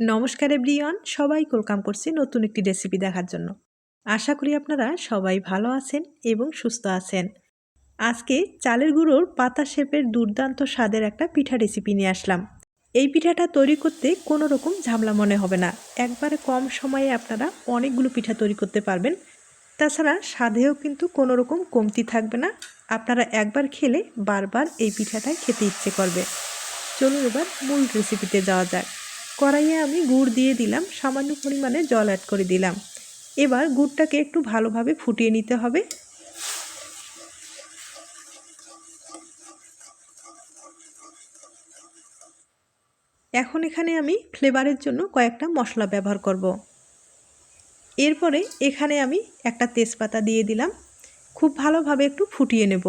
নমস্কার এভরিওয়ান সবাই ওয়েলকাম করছি নতুন একটি রেসিপি দেখার জন্য। আশা করি আপনারা সবাই ভালো আছেন এবং সুস্থ আছেন। আজকে চালের গুঁড়োর পাতা শেপের দুর্দান্ত স্বাদের একটা পিঠা রেসিপি নিয়ে আসলাম। এই পিঠাটা তৈরি করতে কোনো রকম ঝামলা মনে হবে না। একবারে কম সময়ে আপনারা অনেকগুলো পিঠা তৈরি করতে পারবেন। তাছাড়া স্বাদেও কিন্তু কোনো রকম কমতি থাকবে না। আপনারা একবার খেলে বারবার এই পিঠাটাই খেতে ইচ্ছে করবে। চলুন এবার মূল রেসিপিতে যাওয়া যাক। কড়াইয়ে আমি গুড় দিয়ে দিলাম, সামান্য পরিমাণে জল অ্যাড করে দিলাম। এবার গুড়টাকে একটু ভালোভাবে ফুটিয়ে নিতে হবে। এখন এখানে আমি ফ্লেভারের জন্য কয়েকটা মশলা ব্যবহার করব। এরপরে এখানে আমি একটা তেজপাতা দিয়ে দিলাম। খুব ভালোভাবে একটু ফুটিয়ে নেব।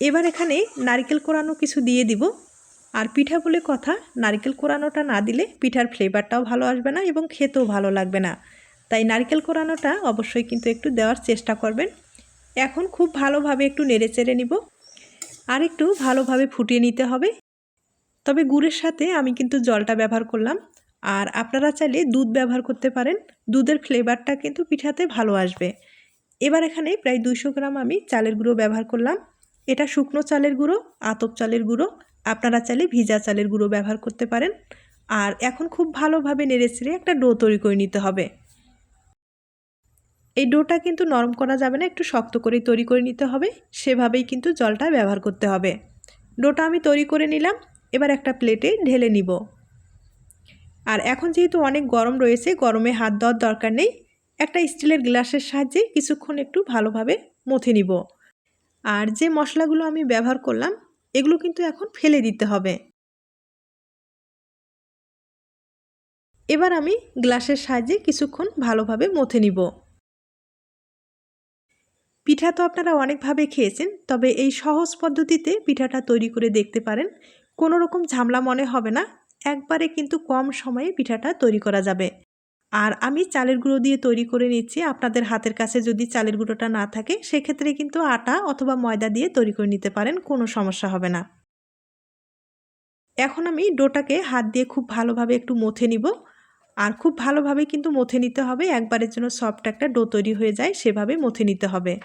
এবার এখানে নারকেল কোরানো কিছু দিয়ে দিব। আর পিঠা বলে কথা, নারকেল কোরানোটা না দিলে পিঠার ফ্লেভারটাও ভালো আসবে না এবং খেতেও ভালো লাগবে না। তাই নারকেল কোরানোটা অবশ্যই কিন্তু একটু দেওয়ার চেষ্টা করবেন। এখন খুব ভালোভাবে একটু নেড়ে চেড়ে নিব। আর একটু ভালোভাবে ফুটিয়ে নিতে হবে। তবে গুড়ের সাথে আমি কিন্তু জলটা ব্যবহার করলাম। আর আপনারা চাইলে দুধ ব্যবহার করতে পারেন। দুধের ফ্লেভারটা কিন্তু পিঠাতে ভালো আসবে। এবার এখানে প্রায় দুইশো গ্রাম আমি চালের গুঁড়ো ব্যবহার করলাম। এটা শুকনো চালের গুঁড়ো, আতপ চালের গুঁড়ো আপনারা চাইলে ভিজা চালের গুঁড়ো ব্যবহার করতে পারেন। আর এখন খুব ভালোভাবে নেড়ে চেড়ে একটা ডো তৈরি করে নিতে হবে। এই ডোটা কিন্তু নরম করা যাবে না, একটু শক্ত করেই তৈরি করে নিতে হবে। সেভাবেই কিন্তু জলটা ব্যবহার করতে হবে। ডোটা আমি তৈরি করে নিলাম, এবার একটা প্লেটে ঢেলে নিব। আর এখন যেহেতু অনেক গরম রয়েছে, গরমে হাত দেওয়ার দরকার নেই, একটা স্টিলের গ্লাসের সাহায্যে কিছুক্ষণ একটু ভালোভাবে মথে নিব। আর যে মশলাগুলো আমি ব্যবহার করলাম এগুলো কিন্তু এখন ফেলে দিতে হবে। এবার আমি গ্লাসের সাহায্যে কিছুক্ষণ ভালোভাবে মথে নিব। পিঠা তো আপনারা অনেকভাবে খেয়েছেন, তবে এই সহজ পদ্ধতিতে পিঠাটা তৈরি করে দেখতে পারেন। কোনো রকম ঝামলা মনে হবে না, একবারে কিন্তু কম সময়ে পিঠাটা তৈরি করা যাবে। আর আমি চালের গুঁড়ো দিয়ে তৈরি করে নিচ্ছি। আপনাদের হাতের কাছে যদি চালের গুঁড়োটা না থাকে, সেক্ষেত্রে কিন্তু আটা অথবা ময়দা দিয়ে তৈরি করে নিতে পারেন, কোনো সমস্যা হবে না। এখন আমি ডোটাকে হাত দিয়ে খুব ভালোভাবে একটু মথে নিব। আর খুব ভালোভাবে কিন্তু মথে নিতে হবে, একবারের জন্য সফট একটা ডো তৈরি হয়ে যায়, সেভাবে মথে নিতে হবে।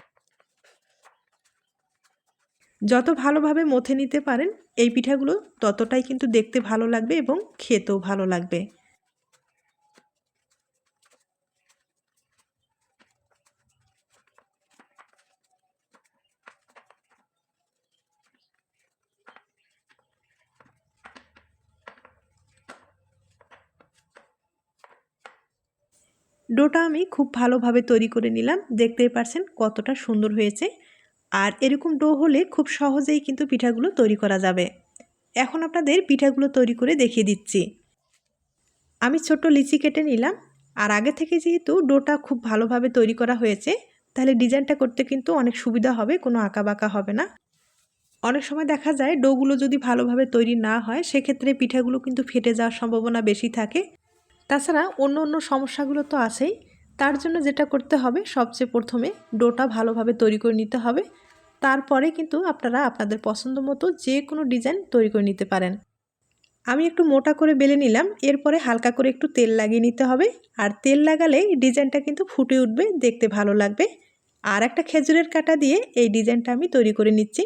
যত ভালোভাবে মথে নিতে পারেন, এই পিঠাগুলো ততটাই কিন্তু দেখতে ভালো লাগবে এবং খেতেও ভালো লাগবে। ডোটা আমি খুব ভালোভাবে তৈরি করে নিলাম। দেখতেই পারছেন কতটা সুন্দর হয়েছে। আর এরকম ডো হলে খুব সহজেই কিন্তু পিঠাগুলো তৈরি করা যাবে। এখন আপনাদের পিঠাগুলো তৈরি করে দেখিয়ে দিচ্ছি। আমি ছোট লিচি কেটে নিলাম। আর আগে থেকে যেহেতু ডোটা খুব ভালোভাবে তৈরি করা হয়েছে, তাহলে ডিজাইনটা করতে কিন্তু অনেক সুবিধা হবে, কোনো আঁকা বাঁকা হবে না। অনেক সময় দেখা যায় ডোগুলো যদি ভালোভাবে তৈরি না হয়, সেক্ষেত্রে পিঠাগুলো কিন্তু ফেটে যাওয়ার সম্ভাবনা বেশি থাকে। তাছাড়া অন্য অন্য সমস্যাগুলো তো আছেই। তার জন্য যেটা করতে হবে, সবচেয়ে প্রথমে ডোটা ভালোভাবে তৈরি করে নিতে হবে। তারপরে কিন্তু আপনারা আপনাদের পছন্দ মতো যে কোনো ডিজাইন তৈরি করে নিতে পারেন। আমি একটু মোটা করে বেলে নিলাম, এরপরে হালকা করে একটু তেল লাগিয়ে নিতে হবে। আর তেল লাগালে ডিজাইনটা কিন্তু ফুটে উঠবে, দেখতে ভালো লাগবে। আর একটা খেজুরের কাটা দিয়ে এই ডিজাইনটা আমি তৈরি করে নিচ্ছি।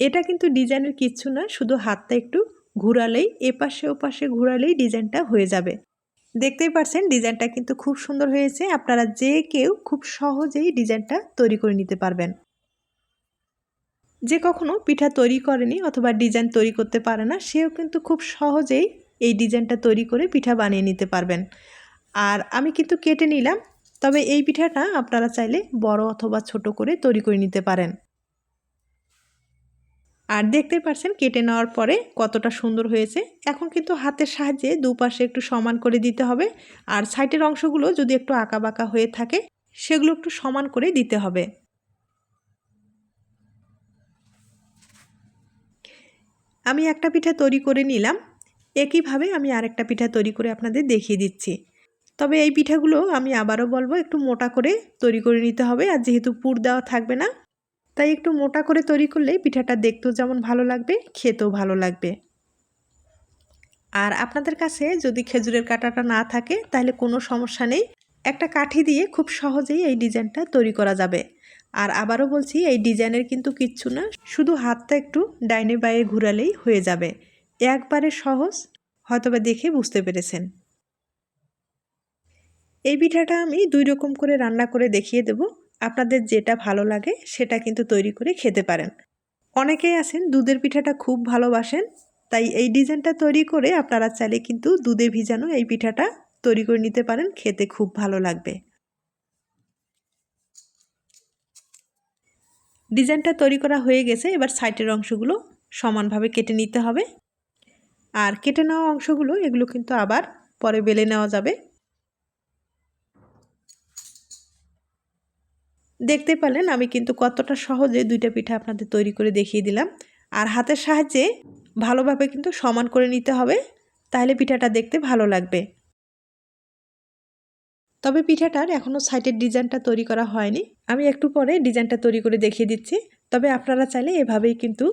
এটা কিন্তু ডিজাইনের কিচ্ছু না শুধু হাতটা একটু ঘুরালেই, এপাশে ওপাশে ঘুরালেই ডিজাইনটা হয়ে যাবে। দেখতেই পারছেন, ডিজাইনটা কিন্তু খুব সুন্দর হয়েছে। আপনারা যে কেউ খুব সহজেই ডিজাইনটা তৈরি করে নিতে পারবেন। যে কখনো পিঠা তৈরি করেনি অথবা ডিজাইন তৈরি করতে পারে না, সেও কিন্তু খুব সহজেই এই ডিজাইনটা তৈরি করে পিঠা বানিয়ে নিতে পারবেন। আর আমি কিন্তু কেটে নিলাম, তবে এই পিঠাটা আপনারা চাইলে বড় অথবা ছোট করে তৈরি করে নিতে পারেন। আর দেখতে পাচ্ছেন কেটে নেওয়ার পরে কতটা সুন্দর হয়েছে। এখন কিন্তু হাতের সাহায্যে দুপাশে একটু সমান করে দিতে হবে। আর সাইডের অংশগুলো যদি একটু আঁকা বাঁকা হয়ে থাকে, সেগুলো একটু সমান করে দিতে হবে। আমি একটা পিঠা তৈরি করে নিলাম। একইভাবে আমি আরেকটা পিঠা তৈরি করে আপনাদের দেখিয়ে দিচ্ছি। তবে এই পিঠাগুলো আমি আবারও বলব, একটু মোটা করে তৈরি করে নিতে হবে। আর যেহেতু পুর দেওয়া থাকবে না তাই একটু মোটা করে তৈরি করলে পিঠাটা দেখতেও যেমন ভালো লাগবে, খেতেও ভালো লাগবে। আর আপনাদের কাছে যদি খেজুরের কাঁটাটা না থাকে, তাহলে কোনো সমস্যা নেই। একটা কাঠি দিয়ে খুব সহজেই এই ডিজাইনটা তৈরি করা যাবে। আর আবারও বলছি, এই ডিজাইনের কিন্তু কিচ্ছু না, শুধু হাতটা একটু ডাইনে বাইরে ঘুরালেই হয়ে যাবে। একবারে সহজ, হয়তোবা দেখে বুঝতে পেরেছেন। এই পিঠাটা আমি দুই রকম করে রান্না করে দেখিয়ে দেব। আপনাদের যেটা ভালো লাগে সেটা কিন্তু তৈরি করে খেতে পারেন। অনেকেই আছেন দুধের পিঠাটা খুব ভালোবাসেন, তাই এই ডিজাইনটা তৈরি করে আপনারা চাইলে কিন্তু দুধে ভিজানো এই পিঠাটা তৈরি করে নিতে পারেন, খেতে খুব ভালো লাগবে। ডিজাইনটা তৈরি করা হয়ে গেছে, এবার সাইটের অংশগুলো সমানভাবে কেটে নিতে হবে। আর কেটে নেওয়া অংশগুলো, এগুলো কিন্তু আবার পরে বেলে নেওয়া যাবে। দেখতে পেলেন, আমি কিন্তু কতটা সহজে দুইটা পিঠা আপনাদের তৈরি করে দেখিয়ে দিলাম। আর হাতের সাহায্যে ভালোভাবে কিন্তু সমান করে নিতে হবে, তাহলে পিঠাটা দেখতে ভালো লাগবে। তবে পিঠাটার এখনও সাইটের ডিজাইনটা তৈরি করা হয়নি। আমি একটু পরে ডিজাইনটা তৈরি করে দেখিয়ে দিচ্ছি। তবে আপনারা চাইলে এভাবেই কিন্তু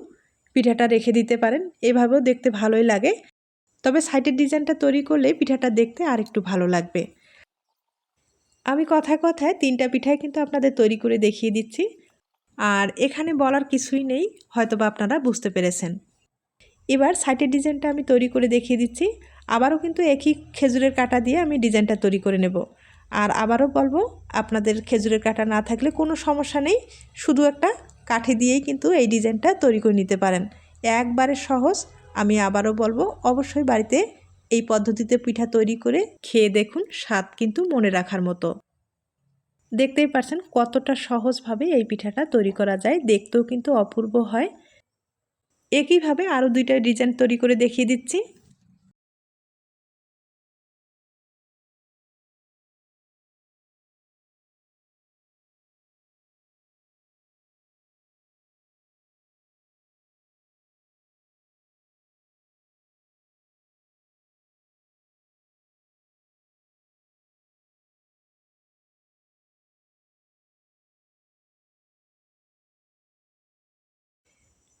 পিঠাটা রেখে দিতে পারেন, এভাবেও দেখতে ভালোই লাগে। তবে সাইটের ডিজাইনটা তৈরি করলে পিঠাটা দেখতে আর একটু ভালো লাগবে। আমি কথায় কথায় তিনটা পিঠাই কিন্তু আপনাদের তৈরি করে দেখিয়ে দিচ্ছি। আর এখানে বলার কিছুই নেই হয়তো বা আপনারা বুঝতে পেরেছেন। এবার সাইটের ডিজাইনটা আমি তৈরি করে দেখিয়ে দিচ্ছি। আবারও কিন্তু একই খেজুরের কাটা দিয়ে আমি ডিজাইনটা তৈরি করে নেব। আর আবারও বলব, আপনাদের খেজুরের কাটা না থাকলে কোনো সমস্যা নেই। শুধু একটা কাঠি দিয়েই কিন্তু এই ডিজাইনটা তৈরি করে নিতে পারেন। একবারে সহজ। আমি আবারও বলব, অবশ্যই বাড়িতে এই পদ্ধতিতে পিঠা তৈরি করে খেয়ে দেখুন স্বাদ কিন্তু মনে রাখার মতো। দেখতেই পারছেন কতটা সহজভাবে এই পিঠাটা তৈরি করা যায়। দেখতেও কিন্তু অপূর্ব হয়। একইভাবে আরও দুইটা ডিজাইন তৈরি করে দেখিয়ে দিচ্ছি।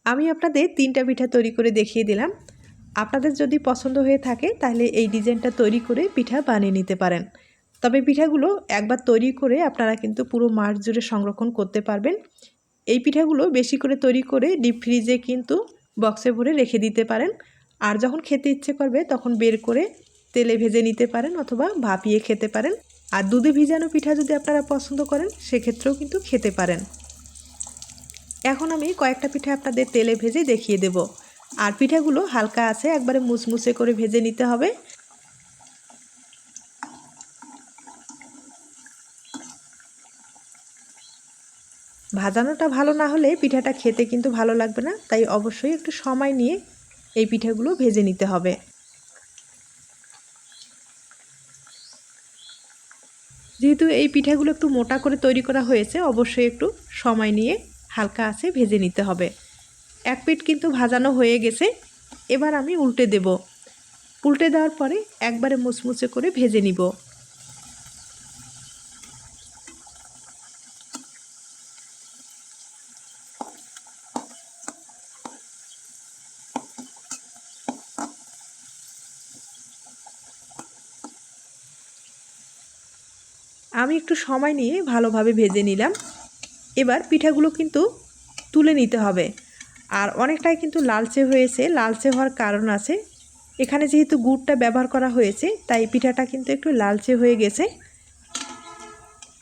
আমি আপনাদের তিনটা পিঠা তৈরি করে দেখিয়ে দিলাম। আপনাদের যদি পছন্দ হয়ে থাকে, তাহলে এই ডিজাইনটা তৈরি করে পিঠা বানিয়ে নিতে পারেন। তবে পিঠাগুলো একবার তৈরি করে আপনারা কিন্তু পুরো মাস জুড়ে সংরক্ষণ করতে পারবেন। এই পিঠাগুলো বেশি করে তৈরি করে ডিপ ফ্রিজে কিন্তু বক্সে ভরে রেখে দিতে পারেন। আর যখন খেতে ইচ্ছে করবে, তখন বের করে তেলে ভেজে নিতে পারেন অথবা ভাপিয়ে খেতে পারেন। আর দুধে ভিজানো পিঠা যদি আপনারা পছন্দ করেন, সেক্ষেত্রেও কিন্তু খেতে পারেন। এখন আমি কয়েকটা পিঠা আপনাদের তেলে ভেজে দেখিয়ে দেব। আর পিঠাগুলো হালকা আছে, একবারে মুচমুচে করে ভেজে নিতে হবে। ভাজানোটা ভালো না হলে পিঠাটা খেতে কিন্তু ভালো লাগবে না, তাই অবশ্যই একটু সময় নিয়ে এই পিঠাগুলো ভেজে নিতে হবে। যেহেতু এই পিঠাগুলো একটু মোটা করে তৈরি করা হয়েছে, অবশ্যই একটু সময় নিয়ে হালকা আছে ভেজে নিতে হবে। এক পিঠ কিন্তু ভাজানো হয়ে গেছে, এবার আমি উল্টে দেব। উল্টে দেওয়ার পরে একবারে মুচমুচে করে ভেজে নিব। আমি একটু সময় নিয়ে ভালোভাবে ভেজে নিলাম। এবার পিঠাগুলো কিন্তু তুলে নিতে হবে। আর অনেকটাই কিন্তু লালচে হয়েছে, লালচে হওয়ার কারণ আছে। এখানে যেহেতু গুড়টা ব্যবহার করা হয়েছে, তাই পিঠাটা কিন্তু একটু লালচে হয়ে গেছে।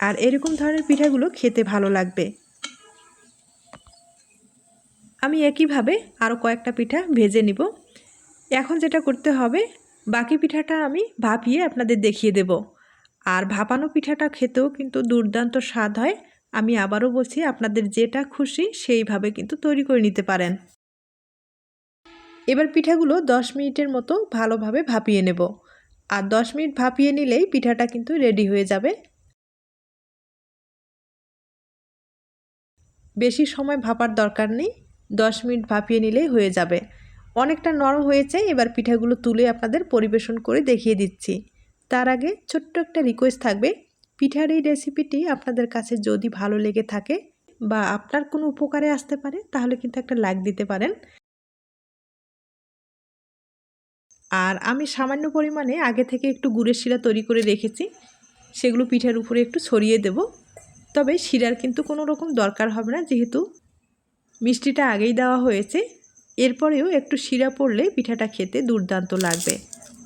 আর এরকম ধরনের পিঠাগুলো খেতে ভালো লাগবে। আমি একইভাবে আরও কয়েকটা পিঠা ভেজে নিব। এখন যেটা করতে হবে, বাকি পিঠাটা আমি ভাপিয়ে আপনাদের দেখিয়ে দেব। আর ভাপানো পিঠাটা খেতেও কিন্তু দুর্দান্ত স্বাদ হয়। আমি আবারও বলছি, আপনাদের যেটা খুশি সেইভাবে কিন্তু তৈরি করে নিতে পারেন। এবার পিঠাগুলো দশ মিনিটের মতো ভালোভাবে ভাপিয়ে নেব। আর দশ মিনিট ভাপিয়ে নিলেই পিঠাটা কিন্তু রেডি হয়ে যাবে। বেশি সময় ভাপার দরকার নেই, দশ মিনিট ভাপিয়ে নিলেই হয়ে যাবে। অনেকটা নরম হয়েছে, এবার পিঠাগুলো তুলে আপনাদের পরিবেশন করে দেখিয়ে দিচ্ছি। তার আগে ছোট্ট একটা রিকোয়েস্ট থাকবে পিঠার এই রেসিপিটি আপনাদের কাছে যদি ভালো লেগে থাকে বা আপনার কোনো উপকারে আসতে পারে, তাহলে কিন্তু একটা লাইক দিতে পারেন। আর আমি সামান্য পরিমাণে আগে থেকে একটু গুড়ের শিরা তৈরি করে রেখেছি, সেগুলো পিঠার উপরে একটু ছড়িয়ে দেব। তবে শিরার কিন্তু কোনো রকম দরকার হবে না, যেহেতু মিষ্টিটা আগেই দেওয়া হয়েছে। এরপরেও একটু শিরা পড়লে পিঠাটা খেতে দুর্দান্ত লাগবে।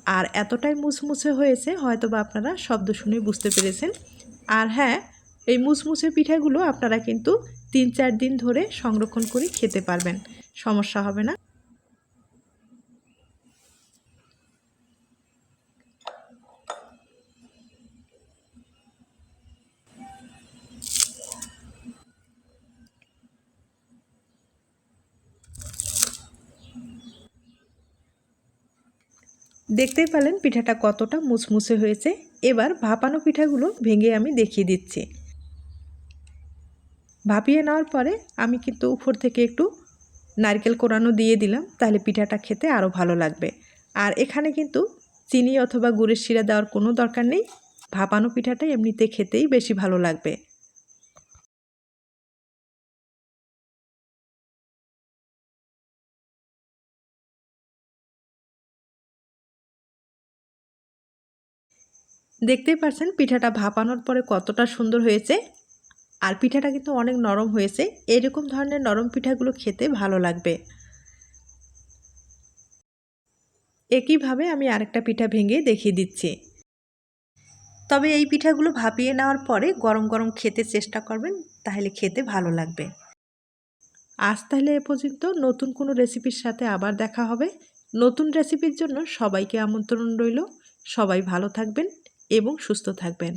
আর এতটাই মুছমুছে হয়েছে হয়তো বা আপনারা শব্দ শুনে বুঝতে পেরেছেন। আর হ্যাঁ এই মুছমুছে পিঠাগুলো আপনারা কিন্তু তিন চার দিন ধরে সংরক্ষণ করে খেতে পারবেন। সমস্যা হবে না। দেখতেই পেলেন পিঠাটা কতটা মুচমুচে হয়েছে। এবার ভাপানো পিঠাগুলো ভেঙে আমি দেখিয়ে দিচ্ছি। ভাপিয়ে নেওয়ার পরে আমি কিন্তু উপর থেকে একটু নারকেল কোরানো দিয়ে দিলাম, তাহলে পিঠাটা খেতে আরও ভালো লাগবে। আর এখানে কিন্তু চিনি অথবা গুড়ের শিরা দেওয়ার কোনো দরকার নেই। ভাপানো পিঠাটা এমনিতে খেতেই বেশি ভালো লাগবে। দেখতেই পাচ্ছেন পিঠাটা ভাপানোর পরে কতটা সুন্দর হয়েছে। আর পিঠাটা কিন্তু অনেক নরম হয়েছে। এরকম ধরনের নরম পিঠাগুলো খেতে ভালো লাগবে। একইভাবে আমি আরেকটা পিঠা ভেঙে দেখিয়ে দিচ্ছি। তবে এই পিঠাগুলো ভাপিয়ে নেওয়ার পরে গরম গরম খেতে চেষ্টা করবেন, তাহলে খেতে ভালো লাগবে। আজ তাহলে এ পর্যন্ত। নতুন কোনো রেসিপির সাথে আবার দেখা হবে। নতুন রেসিপির জন্য সবাইকে আমন্ত্রণ রইল। সবাই ভালো থাকবেন। এবং সুস্থ থাকবেন।